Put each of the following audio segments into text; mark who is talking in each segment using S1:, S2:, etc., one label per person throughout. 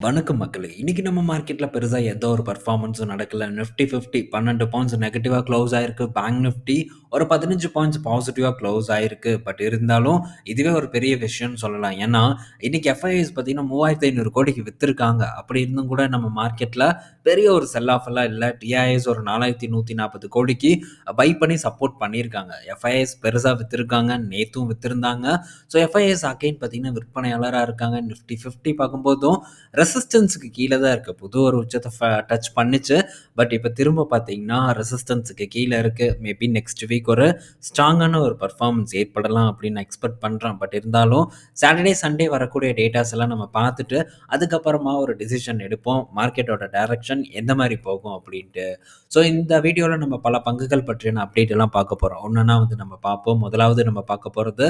S1: வணக்கம் மக்களே! இன்னைக்கு நம்ம மார்க்கெட்ல பெருசா எந்த ஒரு பெர்ஃபார்மன்ஸும் நடக்கல. நிஃப்டி 50 12 பாயிண்ட்ஸ் நெகட்டிவாக க்ளோஸ் ஆயிருக்கு. பேங்க் நிஃப்டி ஒரு 15 பாயிண்ட்ஸ் பாசிட்டிவாக க்ளோஸ் ஆயிருக்கு. பட் இருந்தாலும் இதுவே ஒரு பெரிய விஷயம்னு சொல்லலாம். ஏன்னா, இன்னைக்கு எஃப்ஐஎஸ் பார்த்தீங்கன்னா, 3500 கோடிக்கு விற்றுருக்காங்க அப்படி இருந்தும் கூட நம்ம மார்க்கெட்டில் பெரிய ஒரு செல் ஆஃப் எல்லாம் இல்லை டிஐஎஸ் ஒரு 4140 கோடிக்கு பை பண்ணி சப்போர்ட் பண்ணியிருக்காங்க. எஃப்ஐஎஸ் பெருசாக விற்றுருக்காங்க நேற்றும் விற்றுருந்தாங்க ஸோ எஃப்ஐஎஸ் அகைன் பார்த்தீங்கன்னா, விற்பனையாளராக இருக்காங்க. நிஃப்டி 50 பார்க்கும்போதும் ரெசிஸ்டன்ஸுக்கு கீழே தான் இருக்குது புது ஒரு உச்சத்தை டச் பண்ணுச்சு. பட் இப்போ திரும்ப பார்த்தீங்கன்னா, ரெசிஸ்டன்ஸுக்கு கீழே இருக்கு. மேபி நெக்ஸ்ட் வீக் ஒரு ஸ்ட்ராங்கான ஒரு பெர்ஃபார்மன்ஸ் ஏற்படலாம் அப்படின்னு நான் எக்ஸ்பெக்ட் பண்ணுறேன் பட் இருந்தாலும் சாட்டர்டே, சண்டே வரக்கூடிய டேட்டாஸ் எல்லாம் நம்ம பார்த்துட்டு, அதுக்கப்புறமா ஒரு டிசிஷன் எடுப்போம். மார்க்கெட்டோட டைரக்ஷன் எந்த மாதிரி போகும் அப்படின்ட்டு. ஸோ இந்த வீடியோவில் நம்ம பல பங்குகள் பற்றியான அப்டேட் எல்லாம் பார்க்க போகிறோம் ஒன்றுனா வந்து நம்ம பார்ப்போம். முதலாவது நம்ம பார்க்க போகிறது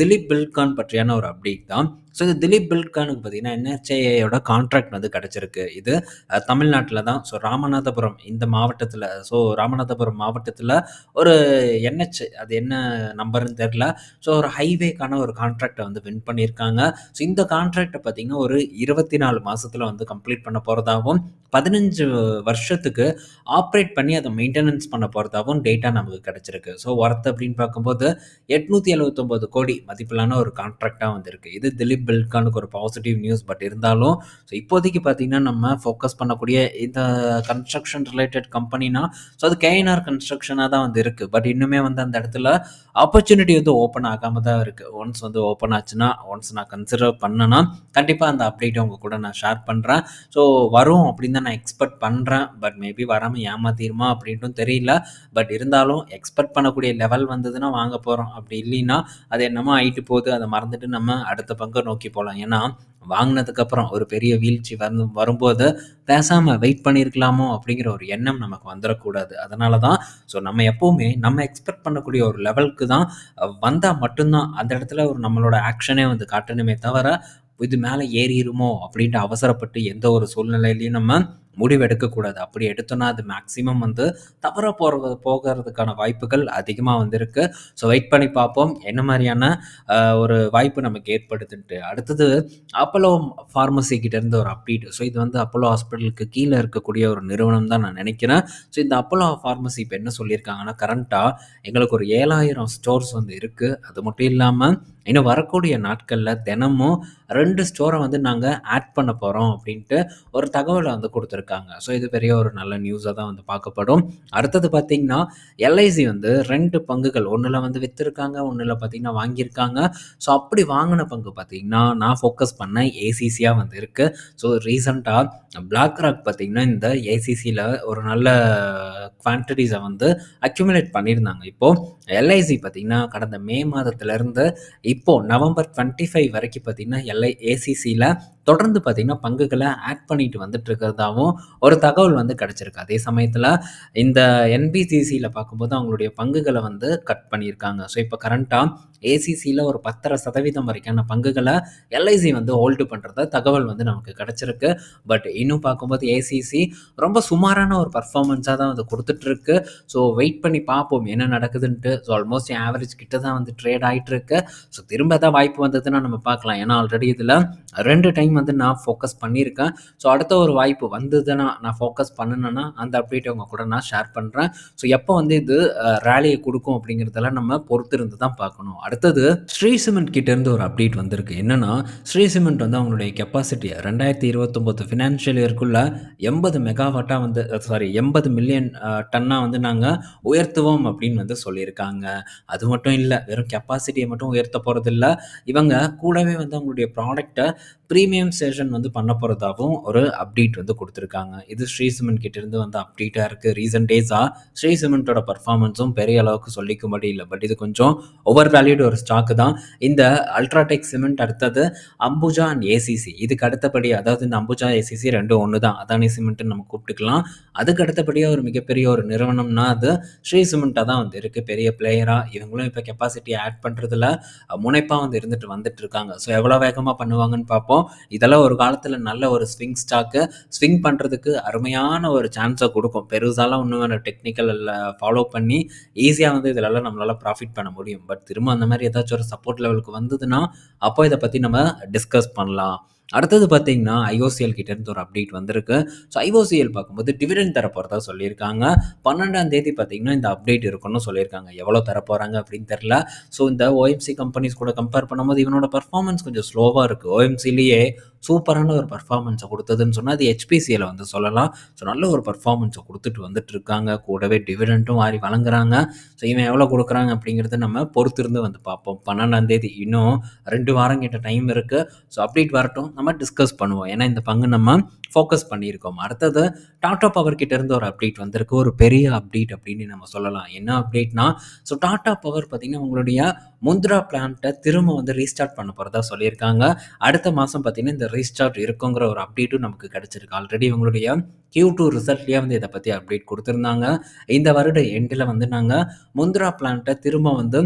S1: திலீப் பில்கான் பற்றியான ஒரு அப்டேட் தான். ஸோ இந்த திலீப் பில்கானுக்கு பார்த்தீங்கன்னா, என்ஹெச்ஏஐயோட கான்ட்ராக்ட் வந்து கிடச்சிருக்கு இது தமிழ்நாட்டில் தான். ஸோ ராமநாதபுரம் இந்த மாவட்டத்தில் ஸோ ராமநாதபுரம் மாவட்டத்தில் ஒரு என்ஹெச் அது என்ன நம்பர்னு தெரியல. ஸோ ஒரு ஹைவேக்கான ஒரு கான்ட்ராக்டை வந்து வின் பண்ணியிருக்காங்க. ஸோ இந்த கான்ட்ராக்டை பார்த்தீங்கன்னா, ஒரு இருபத்தி நாலு மாதத்தில் வந்து கம்ப்ளீட் பண்ண போகிறதாகவும் பதினஞ்சு வருஷத்துக்கு ஆப்ரேட் பண்ணி அதை மெயின்டெனன்ஸ் பண்ண போகிறதாகவும் டேட்டா நமக்கு கிடச்சிருக்கு ஸோ ஒர்த் அப்படின்னு பார்க்கும்போது 879 கோடி மதிப்பிலான ஒரு கான்ட்ராக்டாக வந்திருக்கு. இது திலீப் பில்கானுக்கு ஒரு பாசிட்டிவ் நியூஸ். பட் இருந்தாலும் ஸோ இப்போதைக்கு பார்த்தீங்கன்னா, நம்ம ஃபோக்கஸ் பண்ணக்கூடிய இந்த கன்ஸ்ட்ரக்ஷன் ரிலேட்டட் கம்பெனினா, ஸோ அது கேஎன்ஆர் கன்ஸ்ட்ரக்ஷனாக தான் வந்து இருக்கு. பட் இன்னுமே வந்து அந்த இடத்துல ஆப்பர்ச்சுனிட்டி வந்து ஓப்பன் ஆகாம தான் இருக்குது ஒன்ஸ் வந்து ஓப்பன் ஆச்சுன்னா, ஒன்ஸ் நான் கன்சிடர் பண்ணேன்னா, கண்டிப்பாக அந்த அப்டேட்டை உங்கள் கூட நான் ஷேர் பண்ணுறேன் ஸோ வரும் அப்படின்னு தான் நான் எக்ஸ்பெக்ட் பண்ணுறேன் பட் மேபி வராமல் ஏமாத்திருமா அப்படின்ட்டும் தெரியல. பட் இருந்தாலும் எக்ஸ்பெக்ட் பண்ணக்கூடிய லெவல் வந்ததுன்னா வாங்க போகிறோம் அப்படி இல்லைன்னா, அது என்னமோ ஆயிட்டு போகுது. அதை மறந்துட்டு நம்ம அடுத்த பங்க நோக்கி போகலாம். ஏன்னா, வாங்கினதுக்கப்புறம் ஒரு பெரிய வீழ்ச்சி வந்து வரும்போது, பேசாமல் வெயிட் பண்ணியிருக்கலாமோ அப்படிங்கிற ஒரு எண்ணம் நமக்கு வந்துடக்கூடாது அதனால தான் ஸோ நம்ம எப்போவுமே நம்ம எக்ஸ்பெக்ட் பண்ணக்கூடிய ஒரு லெவலுக்கு தான் வந்தால் மட்டும்தான் அந்த இடத்துல ஒரு நம்மளோட ஆக்ஷனே வந்து காட்டணுமே தவிர, இது மேலே ஏறிடுமோ அப்படின்ட்டு அவசரப்பட்டு எந்த ஒரு சூழ்நிலையிலையும் நம்ம முடிவு எடுக்கக்கூடாது. அப்படி எடுத்தோன்னா அது மேக்ஸிமம் வந்து தவறாக போகிறது போகிறதுக்கான வாய்ப்புகள் அதிகமாக வந்திருக்கு ஸோ வெயிட் பண்ணி பார்ப்போம். என்ன மாதிரியான ஒரு வாய்ப்பு நமக்கு ஏற்படுதுன்ட்டு. அடுத்தது அப்போலோ ஃபார்மசி கிட்டேருந்து ஒரு அப்டேட். ஸோ இது வந்து அப்போலோ ஹாஸ்பிட்டலுக்கு கீழே இருக்கக்கூடிய ஒரு நிறுவனம் தான் நான் நினைக்கிறேன். ஸோ இந்த அப்போலோ ஃபார்மசி இப்போ என்ன சொல்லியிருக்காங்கன்னா, கரண்ட்டாக எங்களுக்கு ஒரு 7000 ஸ்டோர்ஸ் வந்து இருக்குது அது மட்டும் இல்லாமல் இன்னும் வரக்கூடிய நாட்களில் தினமும் ரெண்டு ஸ்டோரை வந்து நாங்கள் ஆட் பண்ண போகிறோம் அப்படின்ட்டு ஒரு தகவலை வந்து இருக்காங்க ஸோ இது பெரிய ஒரு நல்ல நியூஸாக தான் வந்து பார்க்கப்படும். அடுத்தது பார்த்தீங்கன்னா, எல்ஐசி வந்து ரெண்டு பங்குகள் ஒன்றில் வந்து விற்றுருக்காங்க ஒன்றில் பார்த்தீங்கன்னா வாங்கியிருக்காங்க. ஸோ அப்படி வாங்கின பங்கு பார்த்தீங்கன்னா, நான் ஃபோக்கஸ் பண்ண ஏசிசியாக வந்து இருக்குது ஸோ ரீசண்டாக பிளாக் ராக் பார்த்தீங்கன்னா, இந்த ஏசிசியில் ஒரு நல்ல குவான்டிட்டிஸை வந்து அக்யூமுலேட் பண்ணியிருந்தாங்க. இப்போது எல்ஐசி பார்த்தீங்கன்னா, கடந்த மே மாதத்துலேருந்து இப்போது நவம்பர் 25 வரைக்கும் பார்த்தீங்கன்னா, எல்ஐ ஏசிசியில் தொடர்ந்து பார்த்தீங்கன்னா, பங்குகளை ஆட் பண்ணிட்டு வந்துட்டு இருக்கிறதாவும் ஒரு தகவல் வந்து கிடைச்சிருக்கு. அதே சமயத்தில் இந்த என்பிசிசியில் பார்க்கும்போது அவங்களுடைய பங்குகளை வந்து கட் பண்ணியிருக்காங்க. ஸோ இப்போ கரண்ட்டாக ஏசிசியில் ஒரு 10.5% வரைக்கான பங்குகளை எல்ஐசி வந்து ஹோல்டு பண்ணுறத தகவல் வந்து நமக்கு கிடச்சிருக்கு பட் இன்னும் பார்க்கும்போது ஏசிசி ரொம்ப சுமாரான ஒரு பர்ஃபார்மன்ஸாக தான் வந்து கொடுத்துட்ருக்கு ஸோ வெயிட் பண்ணி பார்ப்போம் என்ன நடக்குதுன்ட்டு. ஸோ ஆல்மோஸ்ட் என் ஆவரேஜ் கிட்ட தான் வந்து ட்ரேட் ஆகிட்டுருக்கு ஸோ திரும்ப ஏதாவது வாய்ப்பு வந்ததுன்னா நம்ம பார்க்கலாம். ஏன்னா ஆல்ரெடி இதில் ரெண்டு டைம் வந்து நான் ஃபோக்கஸ் பண்ணியிருக்கேன். ஸோ அடுத்த ஒரு வாய்ப்பு வந்ததுன்னா, நான் ஃபோக்கஸ் பண்ணுனேன்னா, அந்த அப்டேட் அவங்க கூட நான் ஷேர் பண்ணுறேன் ஸோ எப்போ வந்து இது ரேலியை கொடுக்கும் அப்படிங்கிறதெல்லாம் நம்ம பொறுத்திருந்து தான் பார்க்கணும். அடுத்தது ஸ்ரீ சிமெண்ட் கிட்டேருந்து ஒரு அப்டேட் வந்திருக்கு. என்னென்னா ஸ்ரீ சிமெண்ட் வந்து அவங்களுடைய கெப்பாசிட்டியை ரெண்டாயிரத்தி இருபத்தொம்போது ஃபினான்ஷியல் இயர்க்குள்ளே எண்பது மெகாவாட்டாக வந்து சாரி 80 மில்லியன் டன்னாக வந்து நாங்கள் உயர்த்துவோம் அப்படின்னு வந்து சொல்லியிருக்காங்க. அது மட்டும் இல்லை வெறும் கெப்பாசிட்டியை மட்டும் உயர்த்த போகிறதில்ல இவங்க கூடவே வந்து அவங்களுடைய ப்ராடக்டை ப்ரீமியம் சேஷன் வந்து பண்ண போகிறதாகவும் ஒரு அப்டேட் வந்து கொடுத்துருக்காங்க இது ஸ்ரீ சிமெண்ட் கிட்டேருந்து வந்து அப்டேட்டாக இருக்குது இருக்கு. டேஸாக ஸ்ரீ சிமெண்ட்டோட பர்ஃபார்மன்ஸும் பெரிய அளவுக்கு சொல்லிக்கும்படி இல்லை பட் இது கொஞ்சம் ஓவர் வேல்யூட் ஒரு ஸ்டாக்கு தான். இந்த அல்ட்ராடெக் சிமெண்ட் அடுத்தது அம்புஜா அண்ட் ஏசிசி. இதுக்கு அடுத்தபடி அதாவது இந்த அம்புஜா, ஏசிசி ரெண்டும் ஒன்று தான். அதானி சிமெண்ட்னு நம்ம கூப்பிட்டுக்கலாம். அதுக்கு அடுத்தபடியாக ஒரு மிகப்பெரிய ஒரு நிறுவனம்னா, அது ஸ்ரீ சிமெண்ட்டாக தான் வந்து இருக்கு. பெரிய பிளேயராக இவங்களும் இப்போ கெப்பாசிட்டி ஆட் பண்ணுறதுல முனைப்பா வந்து இருந்துட்டு வந்துட்டு இருக்காங்க. ஸோ எவ்வளோ வேகமாக பண்ணுவாங்கன்னு பார்ப்போம். இதெல்லாம் ஒரு காலத்தில் நல்ல ஒரு ஸ்விங் ஸ்டாக்கு. ஸ்விங் பண்றதுக்கு அருமையான ஒரு சான்ஸை கொடுக்கும் பெருசாலாம் ஒண்ணும் டெக்னிக்கல் ஃபாலோ பண்ணி ஈஸியாக வந்து இதிலெல்லாம் நம்மளால ப்ராஃபிட் பண்ண முடியும். பட் திரும்ப அந்த மாதிரி ஏதாச்சும் ஒரு சப்போர்ட் லெவலுக்கு வந்ததுன்னா, அப்போ இதை பற்றி நம்ம டிஸ்கஸ் பண்ணலாம். அடுத்தது பார்த்தீங்கன்னா, ஐஓசிஎல் கிட்டேருந்து ஒரு அப்டேட் வந்திருக்கு. ஸோ ஐஓசிஎல் பார்க்கும்போது டிவிடெண்ட் தரப்போகிறதா சொல்லியிருக்காங்க. 12ஆம் தேதி பார்த்தீங்கன்னா, இந்த அப்டேட் இருக்குன்னு சொல்லியிருக்காங்க. எவ்வளோ தரப்போகிறாங்க அப்படின்னு தெரியல. ஸோ இந்த ஓஎம்சி கம்பெனிஸ் கூட கம்பேர் பண்ணும்போது இவனோட பர்ஃபார்மன்ஸ் கொஞ்சம் ஸ்லோவாக இருக்குது ஓஎம்சிலேயே சூப்பரான ஒரு பர்ஃபார்மன்ஸை கொடுத்ததுன்னு சொன்னால் அது ஹெச்பிசியில் வந்து சொல்லலாம். ஸோ நல்ல ஒரு பர்ஃபார்மன்ஸை கொடுத்துட்டு வந்துட்டு இருக்காங்க கூடவே டிவிடெண்ட்டும் வாரி வழங்குறாங்க. ஸோ இவன் எவ்வளோ கொடுக்குறாங்க அப்படிங்கிறத நம்ம பொறுத்திருந்து வந்து பார்ப்போம். 12ஆம் தேதி இன்னும் ரெண்டு வாரம் கிட்ட டைம் இருக்குது ஸோ அப்டேட் வரட்டும். நம்ம டிஸ்கஸ் பண்ணுவோம். ஏன்னா இந்த பங்கு நம்ம ஃபோக்கஸ் பண்ணியிருக்கோம். அடுத்தது டாடா பவர் கிட்டேருந்து ஒரு அப்டேட் வந்திருக்கு. ஒரு பெரிய அப்டேட் அப்படின்னு நம்ம சொல்லலாம். என்ன அப்டேட்னா, ஸோ டாடா பவர் பார்த்தீங்கன்னா, உங்களுடைய முந்த்ரா பிளான்ட்டை திரும்ப வந்து ரீஸ்டார்ட் பண்ண போகிறதா சொல்லியிருக்காங்க. அடுத்த மாதம் பார்த்தீங்கன்னா, இந்த ரீஸ்டார்ட் இருக்குங்கிற ஒரு அப்டேட்டும் நமக்கு கிடச்சிருக்கு ஆல்ரெடி இவங்களுடைய Q2 ரிசல்ட்லயே வந்து இதை பற்றி அப்டேட் கொடுத்துருந்தாங்க இந்த வருட எண்டில் வந்து நாங்கள் முந்த்ரா பிளான்ட்டை திரும்ப வந்து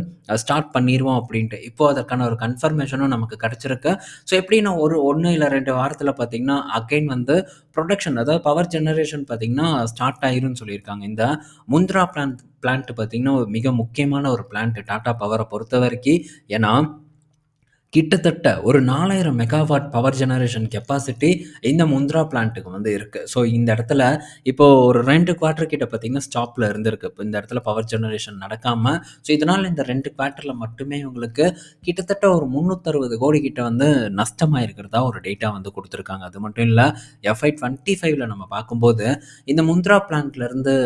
S1: ஸ்டார்ட் பண்ணிடுவோம் அப்படின்ட்டு. இப்போ அதற்கான ஒரு கன்ஃபர்மேஷனும் நமக்கு கிடச்சிருக்கு ஸோ எப்படின்னா ஒரு ஒன்று இல்லை ரெண்டு வாரத்தில் பார்த்தீங்கன்னா, அகைன் வந்து ப்ரொடக்ஷன் அதாவது பவர் ஜெனரேஷன் பார்த்தீங்கன்னா, ஸ்டார்ட் ஆயிரும்னு சொல்லியிருக்காங்க. இந்த முந்த்ரா பிளான்ட் பிளான்ட் பார்த்தீங்கன்னா, மிக முக்கியமான ஒரு பிளான்ட் டாடா பொறுத்த வரைக்கும் ஏன்னா, கிட்டத்தட்ட ஒரு 4000 மெகாவாட் பவர் ஜெனரேஷன் கெப்பாசிட்டி இந்த முந்த்ரா பிளான்ட்டுக்கு வந்து இருக்குது ஸோ இந்த இடத்துல இப்போ ஒரு ரெண்டு குவார்ட்டர் கிட்ட பார்த்தீங்கன்னா, ஸ்டாப்ல இருந்திருக்கு. இப்போ இந்த இடத்துல பவர் ஜெனரேஷன் நடக்காமல் ஸோ இதனால் இந்த ரெண்டு குவார்ட்டரில் மட்டுமே உங்களுக்கு கிட்டத்தட்ட ஒரு 360 கோடி கிட்ட வந்து நஷ்டமாயிருக்கிறதா ஒரு டேட்டா வந்து கொடுத்துருக்காங்க அது மட்டும் இல்லை எஃப்ஐ 25ல நம்ம பார்க்கும்போது, இந்த முந்த்ரா பிளான்ட்லேருந்து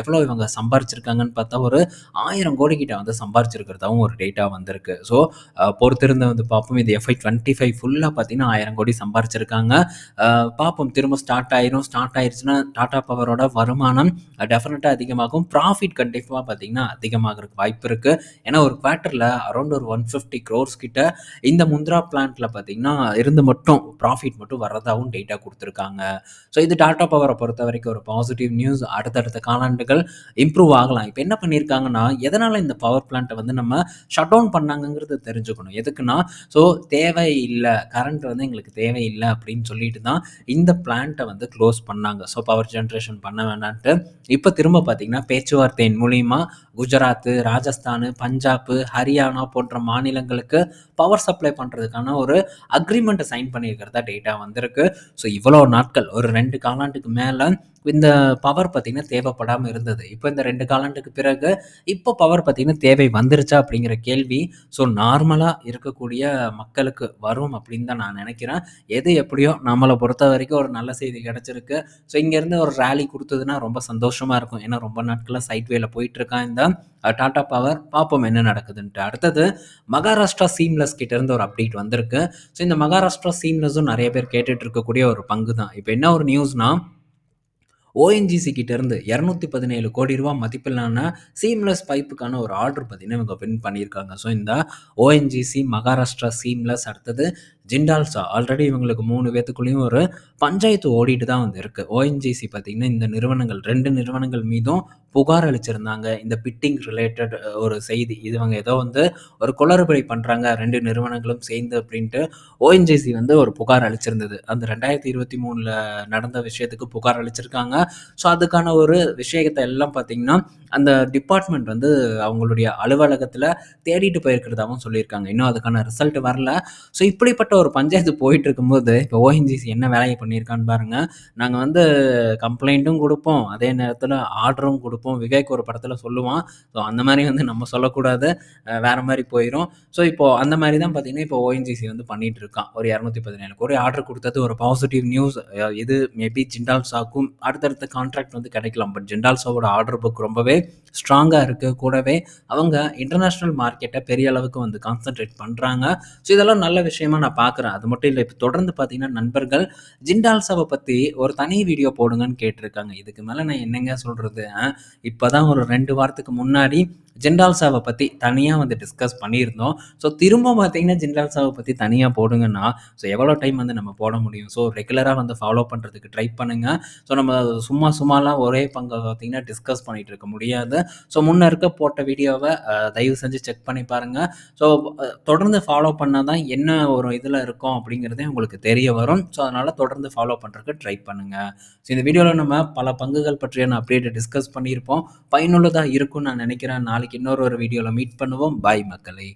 S1: எவ்வளோ இவங்க சம்பாரிச்சிருக்காங்கன்னு பார்த்தா, ஒரு ஆயிரம் கோடி கிட்ட வந்து சம்பாரிச்சிருக்கிறதாவும் ஒரு டேட்டா வந்திருக்கு. ஸோ பொறுத்திருந்த வந்து வந்து பார்ப்போம். இது எஃப்ஐ 25 ஃபுல்லா பார்த்தீங்கன்னா, ஆயிரம் கோடி சம்பாரிச்சிருக்காங்க. பார்ப்போம் திரும்ப ஸ்டார்ட் ஆயிரும். ஸ்டார்ட் ஆயிடுச்சுன்னா டாடா பவரோட வருமானம் டெஃபினட்டாக அதிகமாகும். ப்ராஃபிட் கண்டிப்பாக பார்த்தீங்கன்னா, அதிகமாகறக்கு வாய்ப்பு இருக்குது ஏன்னா ஒரு குவார்ட்டரில் அரௌண்ட் ஒரு ஒன் ஃபிஃப்டி க்ரோர்ஸ் கிட்ட இந்த முந்த்ரா பிளான்ட்டில் பார்த்தீங்கன்னா, இருந்து மட்டும் ப்ராஃபிட் மட்டும் வர்றதாகவும் டேட்டா கொடுத்துருக்காங்க ஸோ இது டாடா பொறுத்த வரைக்கும் ஒரு பாசிட்டிவ் நியூஸ். அடுத்தடுத்த காலாண்டுகள் இம்ப்ரூவ் ஆகலாம். இப்போ என்ன பண்ணியிருக்காங்கன்னா, எதனால் இந்த பவர் பிளான்ட்டை வந்து நம்ம ஷட் டவுன் பண்ணாங்கங்கிறத தெரிஞ்சுக்கணும். எதுக்குன்னா, ஸோ தேவை கரண்ட் வந்து எங்களுக்கு தேவையில்லை அப்படின்னு சொல்லிட்டு தான் இந்த பிளான்ட்ட வந்து க்ளோஸ் பண்ணாங்க. ஸோ பவர் ஜென்ரேஷன் பண்ண வேணான்ட்டு. இப்ப திரும்ப பார்த்தீங்கன்னா, பேச்சுவார்த்தையின் மூலியமா குஜராத்து ராஜஸ்தான், பஞ்சாப், ஹரியானா போன்ற மாநிலங்களுக்கு பவர் சப்ளை பண்ணுறதுக்கான ஒரு அக்ரிமெண்ட்டை சைன் பண்ணியிருக்கிறதா டேட்டா வந்திருக்கு. ஸோ இவ்வளோ நாட்கள் ஒரு ரெண்டு காலாண்டுக்கு மேலே இந்த பவர் பார்த்திங்கன்னா தேவைப்படாமல் இருந்தது. இப்போ இந்த ரெண்டு காலாண்டுக்கு பிறகு இப்போ பவர் பார்த்தீங்கன்னா, தேவை வந்துருச்சா அப்படிங்கிற கேள்வி, ஸோ நார்மலாக இருக்கக்கூடிய மக்களுக்கு வரும் அப்படின்னு தான் நான் நினைக்கிறேன் எது எப்படியோ நம்மளை பொறுத்த வரைக்கும் ஒரு நல்ல செய்தி கிடச்சிருக்கு ஸோ இங்கேருந்து ஒரு ரேலி கொடுத்ததுன்னா ரொம்ப சந்தோஷமாக இருக்கும். ஏன்னா ரொம்ப நாட்களாக சைட் வேல போயிட்டுருக்கான் இந்த டாடா பவர். பார்ப்போம் என்ன நடக்குதுன்ட்டு. அடுத்தது மகாராஷ்டிரா சீம்லெஸ் கிட்டேருந்து ஒரு அப்டேட் வந்திருக்கு. ஸோ இந்த மகாராஷ்டிரா சீம்லெஸும் நிறைய பேர் கேட்டுட்டு இருக்கக்கூடிய ஒரு பங்கு தான். இப்போ என்ன ஒரு நியூஸ்னால் ஓஎன்ஜிசி கிட்டேருந்து இரநூத்தி பதினேழு கோடி மதிப்பிலான சீம்லெஸ் பைப்புக்கான ஒரு ஆர்டர் பார்த்தீங்கன்னா, இவங்க வின் பண்ணியிருக்காங்க. ஸோ இந்த ஓஎன்ஜிசி, மகாராஷ்டிரா சீம்லெஸ் அடுத்தது ஜிண்டால்ஸா ஆல்ரெடி இவங்களுக்கு மூணு பேத்துக்குள்ளேயும் ஒரு பஞ்சாயத்து ஓடிட்டு தான் வந்து இருக்கு. ஓஎன்ஜிசி பார்த்தீங்கன்னா, இந்த நிறுவனங்கள் ரெண்டு நிறுவனங்கள் மீதும் புகார் அளிச்சிருந்தாங்க. இந்த பிட்டிங் ரிலேட்டட் ஒரு செய்தி. இதுவங்க ஏதோ வந்து ஒரு குளறுபடி பண்ணுறாங்க ரெண்டு நிறுவனங்களும் சேர்ந்து அப்படின்ட்டு ஓஎன்ஜிசி வந்து ஒரு புகார் அளிச்சிருந்தது. அந்த 2023ல நடந்த விஷயத்துக்கு புகார் அளிச்சிருக்காங்க. ஸோ அதுக்கான ஒரு விஷயத்தை எல்லாம் பார்த்தீங்கன்னா, அந்த டிபார்ட்மெண்ட் வந்து அவங்களுடைய அலுவலகத்தில் தேடிட்டு போயிருக்கிறதாகவும் சொல்லியிருக்காங்க. இன்னும் அதுக்கான ரிசல்ட் வரல. ஸோ இப்படிப்பட்ட ஒரு பஞ்சாயத்து போயிட்டு இருக்கும்போது, இப்போ ஓஎன்ஜிசி என்ன வேலையை பண்ணியிருக்கான்னு பாருங்க. நாங்கள் வந்து கம்ப்ளைண்ட்டும் கொடுப்போம் அதே நேரத்தில் ஆர்டரும் கொடுப்போம் விவேக் ஒரு படத்தில் சொல்லுவான். ஸோ அந்த மாதிரி வந்து நம்ம சொல்லக்கூடாது. வேறு வேற போயிடும் ஸோ இப்போ அந்த மாதிரி தான் பார்த்தீங்கன்னா, இப்போ ஓஎன்ஜிசி வந்து பண்ணிட்டு இருக்கான். ஒரு 217 கோடி ஆர்டர் கொடுத்தது ஒரு பாசிட்டிவ் நியூஸ். இது மேபி ஜிண்டால்ஸாக்கும் அடுத்தடுத்த கான்ட்ராக்ட் வந்து கிடைக்கலாம். பட் ஜிண்டால்ஸாவோட ஆர்டர் புக் ரொம்பவே ஸ்ட்ராங்காக இருக்குது கூடவே அவங்க இன்டர்நேஷ்னல் மார்க்கெட்டை பெரிய அளவுக்கு வந்து கான்சன்ட்ரேட் பண்ணுறாங்க ஸோ இதெல்லாம் நல்ல விஷயமா நான் பார்க்குறேன். அது மட்டும் இல்லை இப்போ தொடர்ந்து பார்த்தீங்கன்னா, நண்பர்கள் ஜிண்டால்ஸாவ பற்றி ஒரு தனி வீடியோ போடுங்கன்னு கேட்டிருக்காங்க. இதுக்கு மேலே நான் என்னங்க சொல்கிறது இப்போ தான் ஒரு ரெண்டு வாரத்துக்கு முன்னாடி ஜிண்டால்ஸாவ பற்றி தனியாக வந்து டிஸ்கஸ் பண்ணியிருந்தோம். ஸோ திரும்ப பார்த்தீங்கன்னா, ஜிண்டால்ஸாவ பற்றி தனியாக போடுங்கன்னா, ஸோ எவ்வளோ டைம் வந்து நம்ம போட முடியும்? ஸோ ரெகுலராக வந்து ஃபாலோ பண்ணுறதுக்கு ட்ரை பண்ணுங்கள் ஸோ நம்ம சும்மா சும்மாலாம் ஒரே பங்கு பார்த்தீங்கன்னா, டிஸ்கஸ் பண்ணிகிட்டு இருக்க முடியாது. ஸோ முன்ன இருக்க போட்ட வீடியோவை தயவு செஞ்சு செக் பண்ணி பாருங்க. ஸோ தொடர்ந்து ஃபாலோ பண்ணால் தான் என்ன ஒரு இது இருக்கோம் அப்படிங்கிறதே உங்களுக்கு தெரிய வரும். ஸோ அதனால தொடர்ந்து ஃபாலோ பண்றதுக்கு ட்ரை பண்ணுங்க. ஸோ இந்த வீடியோவில் நம்ம பல பங்குகள் பற்றியான அப்டேட்ட டிஸ்கஸ் பண்ணியிருப்போம். பயனுள்ளதாக இருக்கும்னு நான் நினைக்கிறேன் நாளைக்கு இன்னொரு ஒரு வீடியோவில் மீட் பண்ணுவோம். பாய் மக்களே!